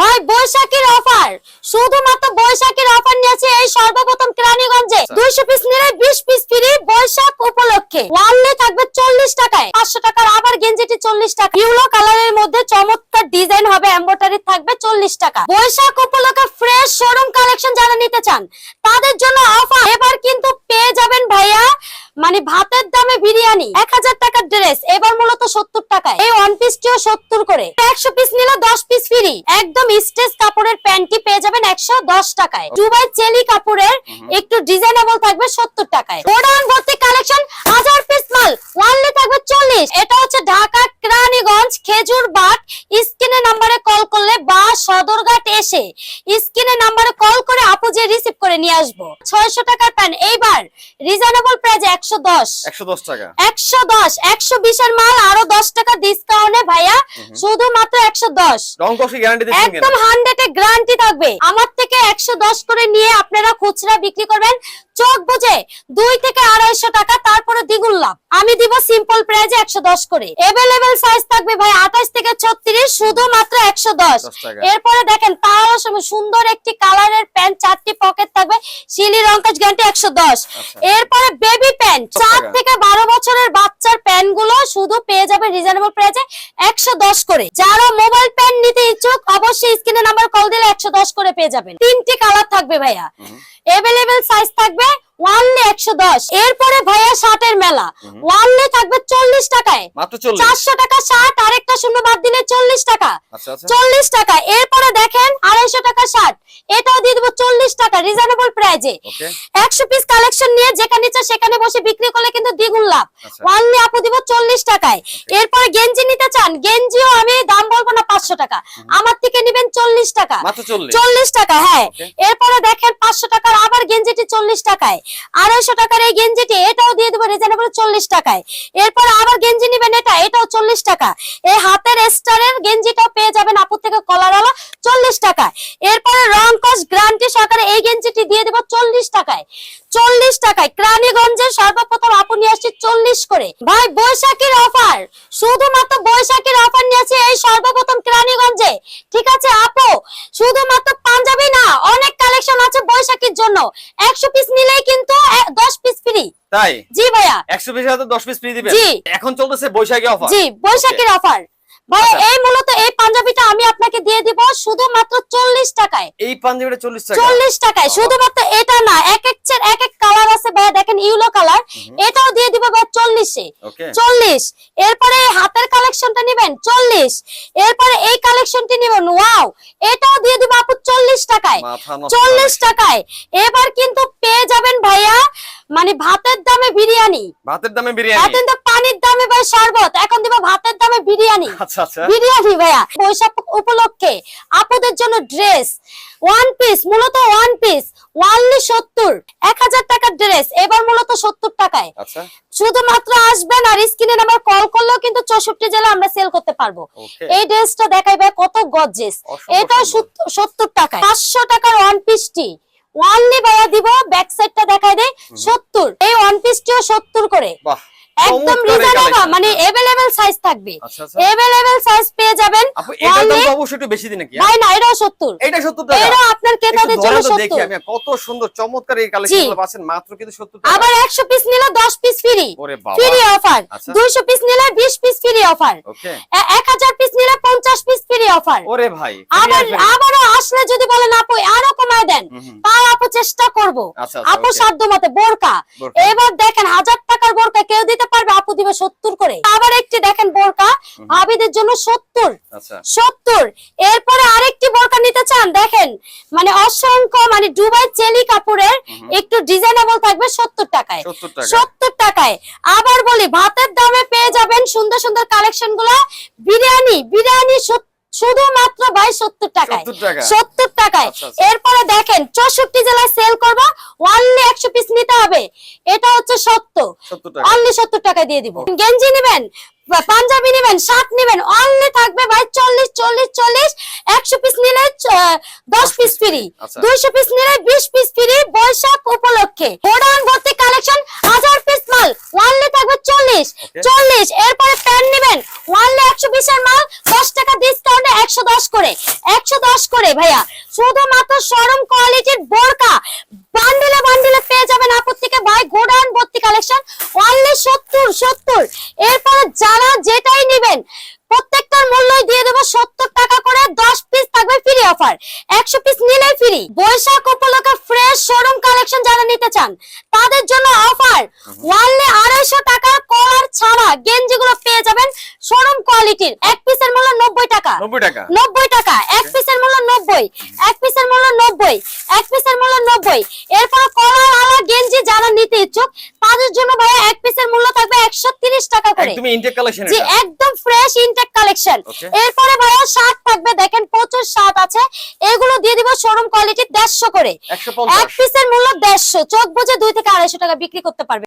ভাই, বৈশাখীর অফার শুধুমাত্র বৈশাখীর অফার নিয়েছে এই সর্বপ্রথম কেরানীগঞ্জে। দুইশো পিস নিলে বিশ পিস ফ্রি বৈশাখ উপলক্ষে। ওয়ানলে থাকবে চল্লিশ টাকায়। পাঁচশো টাকার আবার গেঞ্জিটি চল্লিশ টাকা। ইউলো কালারের মধ্যে চমৎকার ডিজাইন হবে। এম্বোটারি থাকবে চল্লিশ টাকা। বৈশাখ উপলক্ষে ফ্রেশ শোরুম কালেকশন যারা নিতে চান, তাদের জন্য অফার এবার কিন্তু পেয়ে যাবেন ভাইয়া। মানে দামে বিরিয়ানি এক হাজার টাকার ড্রেস এবার মূলত সত্তর টাকায়। এই ওয়ান পিসটিও সত্তর করে। একশো পিস নিলে দশ পিস ফ্রি একদম স্টেজ কাপড়ের প্যান্টটি পেয়ে যাবেন একশো দশ টাকায়। দুবাই চেলি কাপড়ের একটু ডিজাইনেবল থাকবে সত্তর টাকায়। গোডাউন ভর্তি কালেকশন হাজার পিস মাল। ওয়ানলি থাকবে চল্লিশ। এটা হচ্ছে ঢাকা কেরানীগঞ্জ খেজুর বাগ। স্ক্রিনে নাম্বারে কল এসে স্ক্রিনে নাম্বারে কল করে আপু যে রিসিভ করে নিয়ে আসব। ছয়শো টাকার প্যান্ট এইবার রিজনেবল প্রাইস একশো দশ। একশো দশ টাকা। একশো দশ একশো বিশের মাল আরও দশ টাকা ডিসকাউন্টে ভাইয়া। শুধুমাত্র একশো দশ। একদম হান্ড্রেড এ গ্যারান্টি থাকবে। আমার থেকে একশো দশ করে নিয়ে আপনারা খুচরা বিক্রি করবেন। চোখ বুঝে দুই থেকে আড়াইশো টাকা তারপরে দ্বিগুণ লাভ। আমি দিব সিম্পল প্রাইজে একশো দশ করে। এভেলেবেল সাইজ থাকবে ভাই আঠাশ থেকে ছত্রিশ শুধুমাত্র একশো দশ। এরপরে দেখেন তার সুন্দর একটি কালারের প্যান্ট চারটি পকেট থাকবে। শিলি রঙ্কাজ গ্যারান্টি একশো দশ। আচ্ছা। এরপরে বেবি প্যান্ট চার থেকে বারো বছরের বাচ্চার প্যান্টগুলো শুধু পেয়ে যাবে রিজনেবল প্রাইজে একশো দশ করে। যারা মোবাইল প্যান্ট নিতে ইচ্ছুক অবশ্যই স্ক্রিনে নাম্বার কল দিলে একশো দশ করে পেয়ে যাবেন। তিনটি কালার থাকবে ভাইয়া। এভেলেবেল সাইজ থাকবে ওয়ানলি একশো দশ। এরপরে ভাইয়া শার্টের মেলা। ওয়ানলি থাকবে চল্লিশ টাকায়। চারশো টাকা শার্ট আরেকটা শূন্য বাদ দিলে চল্লিশ টাকা। আচ্ছা আচ্ছা। চল্লিশ টাকা। এরপরে দেখেন আড়াইশো টাকা শার্ট এটাও দিয়ে দেবো চল্লিশ টাকা রিজনেবল প্রাইজে একশো পিস কালেকশন নিয়ে যেখানে ইচ্ছা সেখানে বসে বিক্রি করলে কিন্তু দ্বিগুণ লাভ। আচ্ছা। ওয়ানলি আপু দিব চল্লিশ টাকায়। এরপরে গেঞ্জি নিতে চান গেঞ্জিও আমি দাম বলব না পাঁচশো টাকা। আমার থেকে নিবেন চল্লিশ টাকা। চল্লিশ? টাকা হ্যাঁ. এরপরে দেখেন পাঁচশো টাকার আবার গেঞ্জিটি চল্লিশ টাকায়। আড়াইশো টাকার এই গেঞ্জিটি এটাও দিয়ে দেবো রিজনেবল চল্লিশ টাকায়। এরপরে আবার গেঞ্জি নিবেন এটা এটাও চল্লিশ টাকা। এই হাতের স্টারের গেঞ্জিটাও পেয়ে যাবেন কলারওয়ালা চল্লিশ টাকা এরপরে রং কস গ্রান্টি সহকারে এই গেঞ্জিটি দিয়ে দেবো চল্লিশ টাকায়। চল্লিশ টাকায়। ক্রানীগঞ্জের সর্বপ্রথম আপু নিয়ে আসছে চল্লিশ করে। ভাই বৈশাখীর অফার শুধুমাত্র বৈশাখীর অফার নিয়েছে এই সর্বপ্রথম ক্রানীগঞ্জে ঠিক আছে আপু? শুধুমাত্র পাঞ্জাবি না অনেক কালেকশন আছে বৈশাখীর জন্য। একশো পিস নিলেই কিন্তু দশ পিস ফ্রি তাই? জি ভাইয়া। একশো পিস দশ পিস ফ্রি দিবেন। জি। এখন চলতেছে বৈশাখী অফার জি বৈশাখীর অফার ভাই আচ্ছা। এই মূলত এই পাঞ্জাবিটা আমি আপনাকে দিয়ে দিব শুধুমাত্র চল্লিশ টাকায়। এই পাঞ্জাবিটা চল্লিশ টাকা। চল্লিশ টাকায়। শুধুমাত্র এটা না এক এক চের এক এক কালার আছে ভাইয়া দেখেন ইউলো কালার এটাও দিয়ে দিব ভাই চল্লিশে। ওকে চল্লিশ। এরপরে হাতের কালেকশনটা নিবেন চল্লিশ। এরপরে এই কালেকশনটি নিবেন ওয়াও এটাও দিয়ে দিব আপু চল্লিশ টাকায়। মাথা নষ্ট চল্লিশ করে। টাকায়। এবার কিন্তু পেয়ে যাবেন ভাইয়া মানে ভাতের দামে বিরিয়ানি। ভাতের দামে বিরিয়ানি। পানির দামে ভাই শরবত এখন দিব ভাতের দামে বিরিয়ানি। আচ্ছা আচ্ছা। বিরিয়ানি ভাইয়া বৈশাখ উপলক্ষে আপুদের জন্য ড্রেস ওয়ান পিস মূলত ওয়ান পিস ওয়ানলি সত্তর এক হাজার টাকার ড্রেস এবার মূলত সত্তর টাকায়। আচ্ছা। শুধুমাত্র আসবেন আর স্ক্রিনে নাম্বার কল করলেও কিন্তু চৌষট্টি জেলা আমরা সেল করতে পারব। এই ড্রেসটা দেখাই ভাই কত অসম্ভব এটা সত্তর পাঁচশো টাকার ওয়ান পিসটি ওয়ানলি ভাইয়া দিব ব্যাক সাইডটা দেখাই দেয় সত্তর। এই ওয়ান পিসটিও সত্তর করে। বাহ। একদম রিজনেবল মানে এভেলেবেল সাইজ থাকবে। আচ্ছা আচ্ছা। সাইজ পেয়ে যাবেন। আপু এটার দাম তো অবশ্যই একটু বেশি দিন নাকি ভাই না এটাও সত্তর। এটা সত্তর টাকা। এটা আপনার ক্রেতাদের জন্য ধরেন তো দেখি আমি কত সুন্দর চমৎকার এই কালেকশনগুলো পাচ্ছেন মাত্র কিন্তু সত্তর টাকা। আবার একশো পিস নিলে দশ পিস ফ্রি ফ্রি অফার আচ্ছা। দুইশো পিস নিলে বিশ পিস ফ্রি অফার ওকে। এক হাজার পিস নিলে পঞ্চাশ পিস ফ্রি অফার ওরে ভাই আবার। আবারও আসলে যদি বলেন আপু আরও কমায় দেন হুম, হুম। তাও আপু চেষ্টা করব আচ্ছা, আচ্ছা, আপু সাধ্য মতে বোরকা। এবার দেখেন হাজার টাকার বোরকা কেউ দিতে পারবে? আপু দিবে সত্তর করে। আবার একটি দেখেন বোরকা ভাবিদের জন্য সত্তর। আচ্ছা। সত্তর। এরপরে আরেকটি বোরকা নিতে চান দেখেন মানে অসংখ্য মানে দুবাই চেলি কাপড়ের একটু ডিজাইনেবল থাকবে সত্তর টাকায়। সত্তর টাকায়। আবার বলি ভাতের দামে পেয়ে যাবেন সুন্দর সুন্দর কালেকশনগুলা। বিরিয়ানি বিরিয়ানি সত- শুধুমাত্র ভাই সত্তর টাকায়। সত্তর টাকায়। আচ্ছা, আচ্ছা। এরপরে দেখেন চৌষট্টি জেলায় সেল করব ওয়ানলি একশো পিস নিতে হবে। এটা হচ্ছে সত্য। অনলি সত্তর টাকায় দিয়ে দিব। গেঞ্জি নেবেন পাঞ্জাবি নেবেন শার্ট নেবেন অনলি থাকবে ভাই চল্লিশ চল্লিশ চল্লিশ। একশো পিস নিলে দশ পিস ফ্রি আচ্ছা। দুইশো পিস নিলে বিশ পিস ফ্রি বৈশাখ উপলক্ষে। গোডাউন ভর্তি কালেকশন হাজার পিস মাল ওয়ানলি থাকবে চল্লিশ। চল্লিশ এরপরে প্যান্ট নেবেন ওয়ানলি একশো পিসের মাল দশ টাকা ডিসকাউন্টে একশো দশ করে, একশো দশ করে ভাইয়া। শুধুমাত্র শোরুম কোয়ালিটির বোরকা। বান্ডিলে বান্ডিলে পেয়ে যাবেন আপত্তি থেকে ভাই, গোডাউন ভর্তি কালেকশন অনলি সত্তর সত্তর। এরপর যারা যেটাই নেবেন, প্রত্যেকটার মূল্যই দিয়ে দেবো সত্তর টাকা করে, দশ পিস থাকবে ফ্রি অফার একশো পিস নিলে ফ্রি বৈশাখ উপলক্ষে ফ্রেশ যারা নিতে চান। তাদের জন্য অফার ওয়ানলি আড়াইশো টাকার কলার ছাড়া গেঞ্জিগুলো পেয়ে যাবেন শোরুম কোয়ালিটির এক পিসের মূল্য নব্বই টাকা। নব্বই টাকা? নব্বই টাকা। এক পিসের মূল্য নব্বই। এক পিসের মূল্য নব্বই। এক পিসের মূল্য নব্বই। এরপর কলার আলা গেঞ্জি যারা নিতে ইচ্ছুক তাদের জন্য ভাইয়া এক পিসের মূল্য থাকবে একশো তিরিশ টাকা করে। একদম ফ্রেশ ইনটেক কালেকশন এরপরে ভাইয়া শার্ট থাকবে দেখেন প্রচুর শার্ট আছে। এগুলো দিয়ে দিব শোরুম কোয়ালিটি দেড়শো করে। এক পিসের মূল্য দেড়শো। চোখ বুঝে দুই থেকে আড়াইশো টাকা বিক্রি করতে পারবে।